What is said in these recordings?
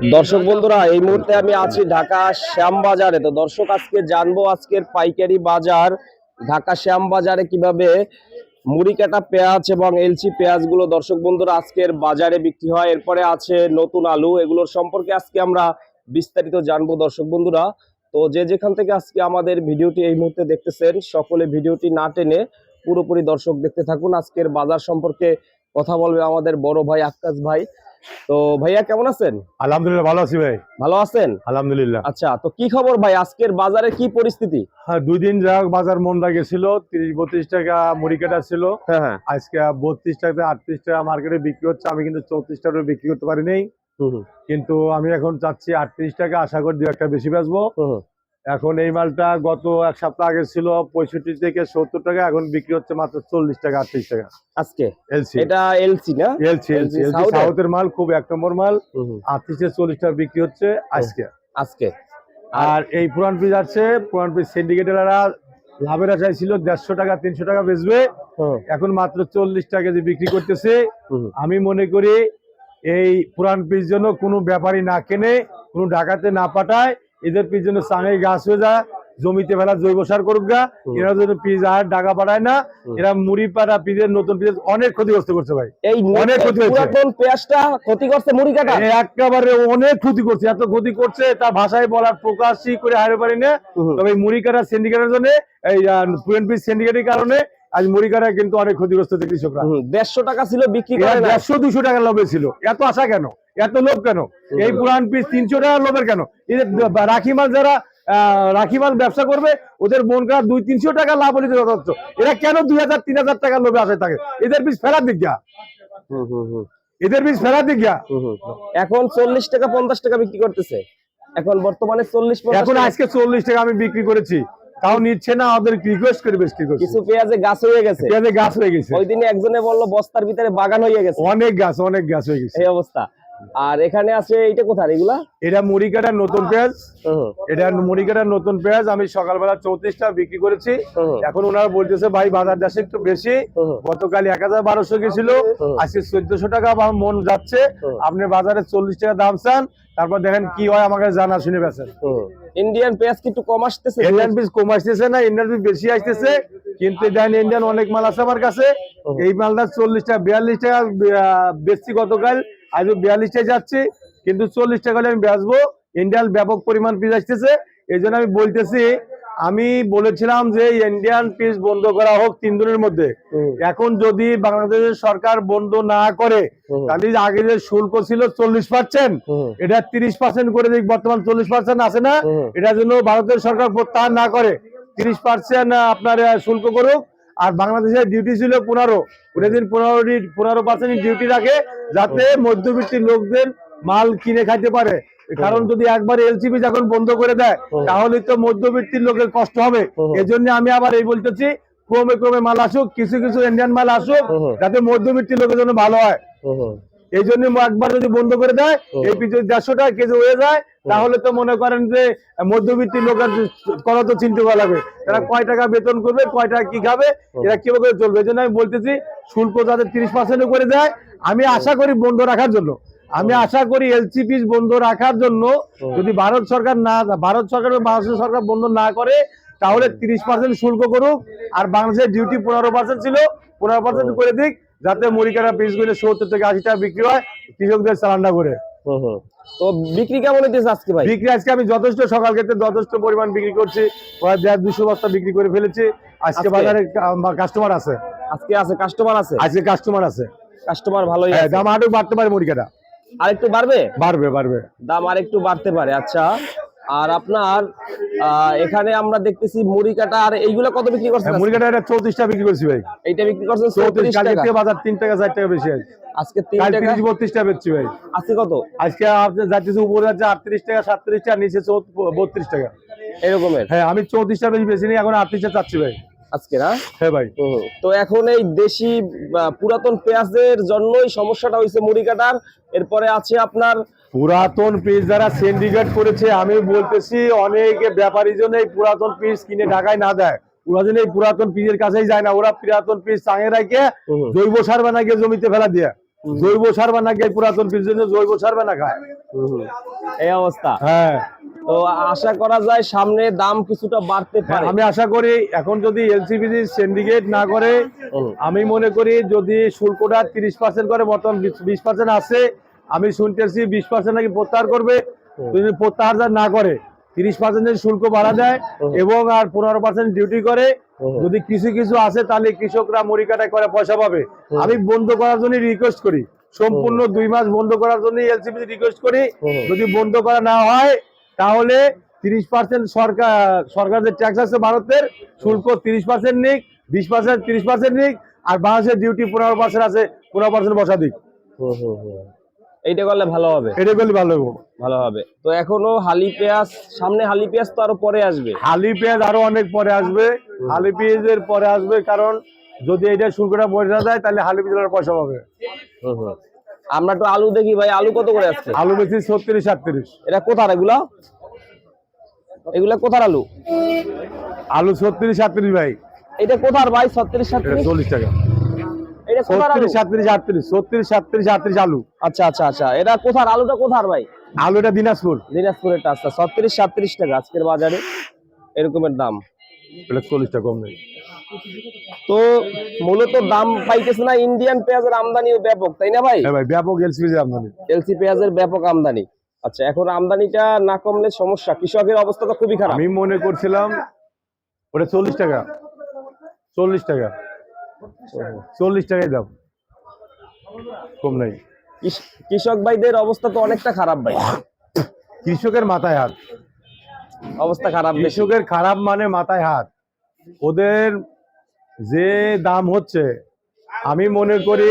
দর্শক বন্ধুরা, এই মুহূর্তে আমি আছি ঢাকা শ্যামবাজারে। তো দর্শক, আজকে জানব আজকের পাইকারি বাজার। ঢাকা শ্যামবাজারে কীভাবে মুড়ি কাটা পেঁয়াজ এবং এলচি পেঁয়াজগুলো দর্শক বন্ধুরা আজকের বাজারে বিক্রি হয়। এরপরে আছে নতুন আলু, এগুলোর সম্পর্কে আজকে আমরা বিস্তারিত জানব দর্শক বন্ধুরা। তো যে যেখান থেকে আজকে আমাদের ভিডিওটি এই মুহূর্তে দেখতেছেন, সকলে ভিডিওটি না টেনে পুরোপুরি দর্শক দেখতে থাকুন। আজকের বাজার সম্পর্কে কথা বলবে আমাদের বড় ভাই আকাশ ভাই। তো ভাইয়া কেমন আছেন? আলহামদুলিল্লাহ ভালো আছি ভাই। ভালো আছেন? আলহামদুলিল্লাহ। আচ্ছা তো কি খবর ভাই? আজকের বাজারে কি পরিস্থিতি? হ্যাঁ দুই দিন যাক বাজার মন্দা গেছিল তিরিশ বত্রিশ টাকা মুড়ি কাটা ছিল। হ্যাঁ হ্যাঁ। আজকে বত্রিশ টাকা আটত্রিশ টাকা মার্কেটে বিক্রি হচ্ছে আমি কিন্তু চৌত্রিশ টাকা বিক্রি করতে পারিনি কিন্তু আমি এখন চাচ্ছি আটত্রিশ টাকা আশা করি দু একটা বেশি বেচবো। এখন এই মালটা গত এক সপ্তাহ আগে ছিল পঁয়ষট্টি থেকে সত্তর টাকা এখন বিক্রি হচ্ছে মাত্র চল্লিশ টাকা আটত্রিশ টাকা। আজকে? এলসি। এটা এলসি না? এলসি এলসি এলসি সাউথের? মাল খুব এক নম্বর মাল। আটত্রিশ থেকে চল্লিশ টাকা বিক্রি হচ্ছে আজকে। আজকে। আর এই পুরান পিস আছে পুরান পিস সিন্ডিকেটেরা লাভের আশায় ছিল দেড়শো টাকা তিনশো টাকা বেচবে। এখন মাত্র চল্লিশ টাকা কেজি বিক্রি করতেছে। আমি মনে করি এই পুরান পিস জন্য কোনো ব্যাপারী না কেনে কোনো ডাকাতে না পাঠায় এদের পিস জন্য সাঙে গাছ হয়ে যায় জমিতে ফেলা জৈব সার করুক গা এরা জন্য পিস আর ডাকা পাঠায় না এরা মুড়ি পাড়া পিসের নতুন পিস অনেক ক্ষতিগ্রস্ত করছে ভাই। এই অনেক ক্ষতি। পুরাতন পেঁয়াজটা ক্ষতি করছে মুড়ি কাটা? একেবারে অনেক ক্ষতি করছে এত ক্ষতি করছে তা ভাষায় বলার প্রকাশই করে হারে পারি না। তবে মুড়ি কাটা সিন্ডিকেটের জন্য এই পুএনপি সিন্ডিকেটের কারণে আজ মুড়ি কাটা কিন্তু অনেক ক্ষতিগ্রস্ত হচ্ছে কৃষকরা। দেড়শো টাকা ছিল বিক্রি করে দেড়শো দুশো টাকা লোভে ছিল। এত আশা কেন? এত লোভ কেন? এই পুরান পিস তিনশো টাকা লোভের কেন? এদের রাখি মাল যারা রাখি মাল ব্যবসা করবে ওদের মন খারাপ দুই তিনশো টাকা লাভ হলে যথেষ্ট এরা কেন দুই হাজার তিন হাজার টাকা লোভে আসে থাকে? এদের পিস ফেরার দিক হুম, এদের পিস ফেরার দিক হুম। এখন চল্লিশ টাকা পঞ্চাশ টাকা বিক্রি করতেছে। এখন বর্তমানে চল্লিশ এখন আজকে চল্লিশ টাকা আমি বিক্রি করেছি। তাও নিচ্ছে না ওদের রিকোয়েস্ট করে করছি। কিছু পেঁয়াজে গাছ হয়ে গেছে। পেঁয়াজে গাছ হয়ে গেছে। ওই দিনে একজনে বলল বস্তার ভিতরে বাগান হয়ে গেছে। অনেক গাছ অনেক গাছ হয়ে গেছে। এই অবস্থা। আর এখানে আছে এইটা কোথায় এগুলা? এটা মুড়ি কাটার নতুন পেঁয়াজ। এটা মুড়ি কাটার নতুন পেঁয়াজ। আমি সকালবেলা চৌত্রিশটা বিক্রি করেছি। এখন ওনারা বলতেছে ভাই বাজার দেশে একটু বেশি। গতকাল এক হাজার বারোশো গেছিল। আজকে চোদ্দশো টাকা আমার মন যাচ্ছে। আপনি বাজারে চল্লিশ টাকা দাম চান। তারপর দেখেন কি হয় আমাকে জানা শুনে বেছেন ইন্ডিয়ান পেঁয়াজ কিন্তু কম আসতেছে? ইন্ডিয়ান পিস কম আসতেছে না ইন্ডিয়ান পিস বেশি আসতেছে। কিন্তু দেন ইন্ডিয়ান অনেক মাল আছে আমার কাছে। এই মালটা চল্লিশ টাকা বিয়াল্লিশ টাকা বেশি গতকাল। আজ বিয়াল্লিশ টাকা যাচ্ছি কিন্তু চল্লিশ টাকা হলে আমি বেচবো। ইন্ডিয়ান ব্যাপক পরিমাণ পিস আসতেছে। এই জন্য আমি বলতেছি আমি বলেছিলাম যে ইন্ডিয়ান পিস বন্ধ করা হোক তিন দিনের মধ্যে। এখন যদি বাংলাদেশের সরকার বন্ধ না করে তাহলে আগে যে শুল্ক ছিল চল্লিশ পার্সেন্ট এটা তিরিশ পার্সেন্ট করে দিক বর্তমান চল্লিশ পার্সেন্ট আছে না। এটার জন্য ভারতের সরকার প্রত্যাহার না করে। তিরিশ পার্সেন্ট আপনার শুল্ক করুক আর বাংলাদেশের ডিউটি ছিল পনেরো। ওটা দিন পনেরো পনেরো পার্সেন্ট ডিউটি রাখে যাতে মধ্যবিত্ত লোকদের মাল কিনে খাইতে পারে। কারণ যদি একবার এলসিবি যখন বন্ধ করে দেয় তাহলে তো মধ্যবিত্ত লোকের কষ্ট হবে। এজন্য আমি আবার এই বলতেছি ক্রমে ক্রমে মাল আসুক কিছু কিছু ইন্ডিয়ান মাল আসুক যাতে মধ্যবিত্ত লোকের জন্য ভালো হয়। এই জন্য একবার যদি বন্ধ করে দেয় এই যদি দেড়শো টাকা কেজি হয়ে যায় তাহলে তো মনে করেন যে মধ্যবিত্ত লোকের করা তো চিন্তা করা লাগবে। তারা কয় টাকা বেতন করবে কয় টাকা কি খাবে এরা কীভাবে চলবে? এই জন্য আমি বলতেছি শুল্ক যাতে তিরিশ পার্সেন্ট করে দেয় আমি আশা করি বন্ধ রাখার জন্য। আমি আশা করি এলসি পিস বন্ধ রাখার জন্য যদি ভারত সরকার না ভারত সরকার বাংলাদেশ সরকার বন্ধ না করে তাহলে তিরিশ পার্সেন্ট শুল্ক করুক আর বাংলাদেশের ডিউটি পনেরো পার্সেন্ট ছিল পনেরো পার্সেন্ট করে দিক যাতে মুড়িকাটা পিসগুলো সত্তর থেকে আশি টাকা বিক্রি হয় কৃষকদের চালানটা করে। তো বিক্রি কেমন হইতেছে আজকে ভাই? বিক্রি আজকে আমি যথেষ্ট সকাল ক্ষেত্রে যথেষ্ট পরিমাণ বিক্রি করছি দেড় দুশো বস্তা বিক্রি করে ফেলেছি। আজকে? বাজারে কাস্টমার আছে। আজকে আছে কাস্টমার আছে? আজকে কাস্টমার আছে। কাস্টমার ভালোই হ্যাঁ, আছে। দাম আরও বাড়তে পারে মুড়িকাটা। বাড়বে? বাড়বে বাড়বে। দাম আরেকটু বাড়তে পারে আচ্ছা। আর আপনার এখানে আমরা দেখতেছি মুড়ি কাটা আর এইগুলো কত বিক্রি করছেন হ্যাঁ, আজকে? মুড়িকাটা এটা চৌত্রিশটা বিক্রি করছি ভাই। এইটা বিক্রি করছেন চৌত্রিশ চৌত্রিশ কালকে বাজার তিন টাকা চার টাকা বেশি আছে আজকে তিন কাল টাকা? তিরিশ বত্রিশটা বেচছি ভাই। আজকে কত? আজকে আপনি যাচ্ছে উপরে যাচ্ছে আটত্রিশ টাকা সাতত্রিশ টাকা নিচে বত্রিশ টাকা। এরকমের? হ্যাঁ আমি চৌত্রিশটা বেশি বেশি নিই এখন আটত্রিশটা চাচ্ছি ভাই। আজকে না? হ্যাঁ ভাই। তো এখন এই দেশি পুরাতন পেঁয়াজের জন্যই সমস্যাটা হয়েছে মুড়ি কাটার। এরপরে আছে আপনার পুরাতন পিস যারা সিন্ডিকেট করেছে আমি বলতেছি অনেকে ব্যাপারী জন্য এই পুরাতন পিস কিনে ঢাকায় না দেয়। ওরা যেন এই পুরাতন পিসের কাছেই যায় না ওরা পুরাতন পিস চাঙে রাখে জৈব সার বানায় গিয়ে জমিতে ফেলা দিয়ে। জৈব সার বা নাকি এই পুরাতন পিছনে জৈব সার বা না খায় এই অবস্থা। হ্যাঁ। তো আশা করা যায় সামনে দাম কিছুটা বাড়তে হ্যাঁ, পারে। আমি আশা করি এখন যদি এলসিবিজি সিন্ডিকেট না করে আমি মনে করি যদি শুল্কটা তিরিশ পার্সেন্ট করে বর্তমান বিশ পার্সেন্ট আছে আমি শুনতেছি বিশ পার্সেন্ট নাকি প্রত্যাহার করবে। যদি প্রত্যাহার যা না করে তিরিশ পার্সেন্টের শুল্ক বাড়া দেয় এবং আর পনেরো পার্সেন্ট ডিউটি করে যদি কিছু কিছু আছে তাহলে কৃষকরা মুড়ি কাটায় করে পয়সা পাবে। আমি বন্ধ করার জন্য রিকোয়েস্ট করি। সম্পূর্ণ দুই মাস বন্ধ করার জন্য এলসিবি রিকোয়েস্ট করি। যদি বন্ধ করা না হয় তাহলে তিরিশ পার্সেন্ট সরকার সরকার যে ট্যাক্স আছে ভারতের শুল্ক তিরিশ পার্সেন্ট নিক বিশ পার্সেন্ট তিরিশ পার্সেন্ট নিক আর বাংলাদেশের ডিউটি পনেরো পার্সেন্ট আছে পনেরো পার্সেন্ট বসা দিক। এইটা করলে ভালো হবে। এটা করলে ভালো হবে। ভালো হবে। তো এখনও হালি পেঁয়াজ সামনে হালি পেঁয়াজ তো আরও পরে আসবে। হালি পেঁয়াজ আরও অনেক পরে আসবে। হালি পেঁয়াজের পরে আসবে কারণ যদি এটা শুল্কটা বোঝা যায় তাহলে হালি পেঁয়াজের পয়সা পাবে। আমরা তো আলু দেখি ভাই আলু কত করে আসছে? আলু বেশি ছত্রিশ সাতত্রিশ। এটা কোথার এগুলা? এগুলা কোথার আলু? আলু ছত্রিশ সাতত্রিশ ভাই। এটা কোথার ভাই ছত্রিশ সাতত্রিশ? চল্লিশ টাকা। এটা কোথার আলু? আচ্ছা আচ্ছা আচ্ছা। এটা কোথার? আলুটা কোথার ভাই? আলুটা দিনাজপুর। দিনাজপুরের আচ্ছা ছত্রিশ সাতত্রিশ টাকা আজকের বাজারে। এরকমের দাম। এটা চল্লিশ টাকা কম নেই। তো মূলত দাম পাইতেছে না ইন্ডিয়ান পেঁয়াজের আমদানিও ব্যাপক তাই না ভাই? হ্যাঁ ভাই ব্যাপক এলসিবি আমদানি। এলসি পেঁয়াজের ব্যাপক আমদানি। আচ্ছা এখন আমদানিটা না কমলে সমস্যা? কৃষকের অবস্থা তো খুবই খারাপ। আমি মনে করছিলাম ওটা চল্লিশ টাকা। চল্লিশ টাকা। চল্লিশ টাকাই দাম। কম নাই। কৃষক ভাইদের অবস্থা তো অনেকটা খারাপ ভাই। কৃষকের মাথায় হাত। অবস্থা খারাপ কৃষকের খারাপ মানে মাথায় হাত। ওদের যে দাম হচ্ছে আমি মনে করি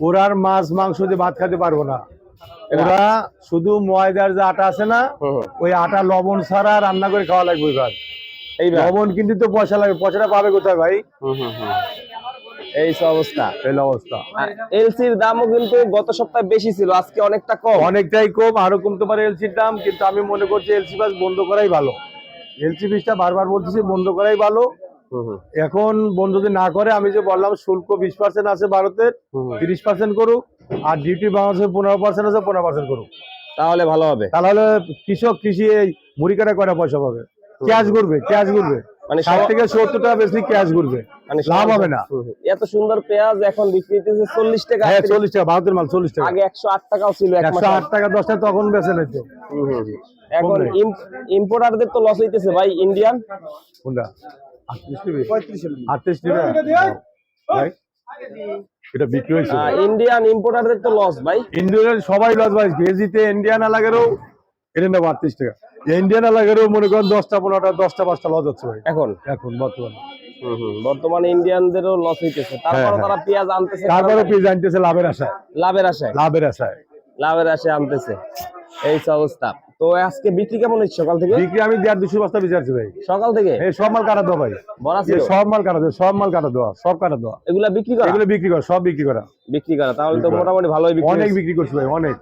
ওরার মাছ মাংস দিয়ে ভাত খেতে পারব না। ওরা শুধু ময়দার যে আটা আছে না। ওই আটা লবণ ছাড়া রান্না করে খাওয়া লাগবে এবার। এই লবণ কিন্তু তো পয়সা লাগবে পয়সাটা পাবে কোথায় ভাই? হুম, হুম, হুম। এই অবস্থা এই অবস্থা। এলসির দামও কিন্তু গত সপ্তাহে বেশি ছিল আজকে অনেকটা কম। অনেকটাই কম আরও কমতে পারে এলসির দাম কিন্তু আমি মনে করছি এলসি বাস বন্ধ করাই ভালো। এলসি বিসটা বারবার বলতেছি বন্ধ করাই ভালো। এখন বন্ধ যদি না করে আমি যে বললাম শুল্ক বিশ পার্সেন্ট আছে ভারতের তিরিশ পার্সেন্ট করুক আর ডিউটি বাংলাদেশের পনেরো পার্সেন্ট আছে পনেরো পার্সেন্ট করুক। তাহলে ভালো হবে। তাহলে কৃষক কৃষি এই মুড়ি কাটা কয়টা পয়সা পাবে? ক্যাশ ঘুরবে ক্যাশ ঘুরবে মানে ষাট সব- থেকে সত্তর টাকা বেশি ক্যাশ ঘুরবে। মানে লাভ হবে না। এত সুন্দর পেঁয়াজ এখন বিক্রি হইতেছে চল্লিশ টাকা। হ্যাঁ চল্লিশ টাকা ভারতের মাল চল্লিশ টাকা। আগে একশো আট টাকাও ছিল একশো আট টাকা দশ টাকা তখন বেছে নিতো। হুম, হুম, হুম। এখন ইম্পোর্টারদের তো লস হইতেছে ভাই ইন্ডিয়ান কোনটা? আটত্রিশ নিবে আটত্রিশ ভাই, এটা বিক্রি হয়েছে। ইন্ডিয়ান ইম্পোর্টারদের তো লস ভাই। ইন্ডিয়ান সবাই লস ভাই। ভেজিতে ইন্ডিয়ান এলাকারও এটা নেব আটত্রিশ টাকা। ইন্ডিয়ান এলাকারও মনে করেন দশটা পনেরোটা দশটা পাঁচটা লস হচ্ছে ভাই। এখন? এখন বর্তমানে। বর্তমানে ইন্ডিয়ানদেরও লস হইতেছে। তারপরে। তারা পেঁয়াজ আনতেছে তারপরে কারণ পেয়ে লাভের আশায়। লাভের আশায়? লাভের আশায়। লাভের আশায় আনতেছে। এই তো অবস্থা। তো আজকে বিক্রি কেমন হচ্ছে সকাল থেকে? বিক্রি আমি দেড় দুশো বস্তা ভাই। সকাল থেকে? এই সব মাল কাটা দেওয়া ভাই। সব মাল কাটা দেওয়া সব মাল কাটা দেওয়া সব কাটা দেওয়া। এগুলা বিক্রি করা? এগুলো বিক্রি করা সব বিক্রি করা। বিক্রি করা। তাহলে তো মোটামুটি ভালোই বিক্রি অনেক বিক্রি করছি ভাই অনেক।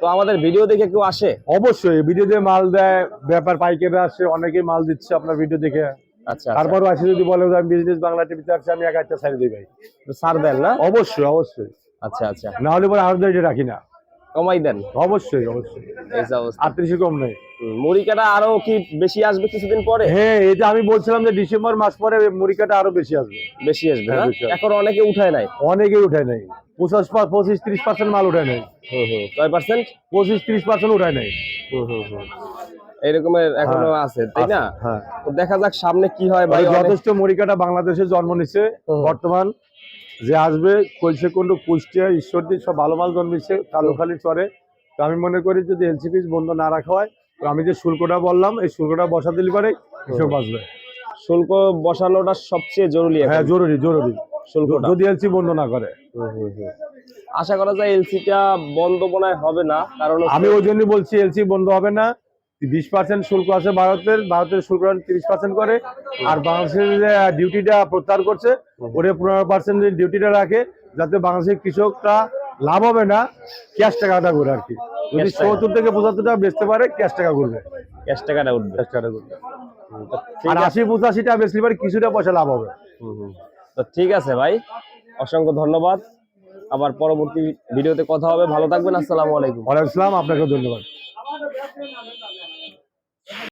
তো আমাদের ভিডিও দেখে কেউ আসে? অবশ্যই ভিডিও দিয়ে মাল দেয় ব্যাপার পাইকারি আসে অনেকেই মাল দিচ্ছে আপনার ভিডিও দেখে। আচ্ছা আচ্ছা। তারপরও আসে যদি বলে আমি বিজনেস বাংলা টিভিতে আসছি আমি এক একটা সাইড দিই ভাই। তো দেন না? অবশ্যই অবশ্যই। আচ্ছা আচ্ছা। না হলে পরে আরও রাখি না। কমাই দেন। অবশ্যই অবশ্যই। আটত্রিশে কম নেই। আরও কি বেশি আসবে কিছুদিন পরে? হ্যাঁ এটা আমি বলছিলাম যে ডিসেম্বর মাস পরে মুড়ি কাটা আরও বেশি আসবে। বেশি আসবে হ্যাঁ। এখন অনেকে উঠায় নাই। অনেকেই উঠায় নাই। পঁচাশ পঁচিশ ত্রিশ পার্সেন্ট মাল উঠায় হুম কয় পার্সেন্ট? পঁচিশ ত্রিশ পার্সেন্ট উঠায় হুম এরকমের এখনও হ্যাঁ, আছে তাই না? হ্যাঁ। দেখা যাক সামনে কি হয় ভাই যথেষ্ট মুড়ি কাটা বাংলাদেশে জন্ম নিচ্ছে বর্তমান যে আসবে কৈশকুণ্ড কুষ্টিয়া ঈশ্বরদী সব ভালো মাল জন্মেছে কালুখালি চরে। তো আমি মনে করি যদি এলসিপি বন্ধ না রাখা হয় তো আমি যে শুল্কটা বললাম এই শুল্কটা বসা দিলে পারে কৃষক বাঁচবে। শুল্ক বসানোটা সবচেয়ে জরুরি হ্যাঁ জরুরি জরুরি। শুল্কটা যদি এলসি বন্ধ না করে। আশা করা যায় এলসিটা বন্ধ মনে হবে না কারণ আমি ওই জন্যই বলছি এলসি বন্ধ হবে না। বিশ পার্সেন্ট শুল্ক আছে ভারতের ভারতের শুল্ক তিরিশ পার্সেন্ট করে। আর বাংলাদেশের যে ডিউটিটা প্রত্যাহার করছে ওটা পনেরো পার্সেন্ট ডিউটিটা রাখে যাতে বাংলাদেশের কৃষকটা লাভ হবে না ক্যাশ টাকাটা করে আর কি। যদি সত্তর থেকে পঁচাত্তর টাকা বেচতে পারে ক্যাশ টাকা করবে ক্যাশ টাকাটা উঠবে ক্যাশ টাকা করবে আর আশি পঁচাশি টাকা বেচলে পারে কিছুটা পয়সা লাভ হবে। তো ঠিক আছে ভাই, অসংখ্য ধন্যবাদ। আবার পরবর্তী ভিডিওতে কথা হবে। ভালো থাকবেন, আসসালামু আলাইকুম। ওয়ালাইকুম আসসালাম, আপনাকেও ধন্যবাদ।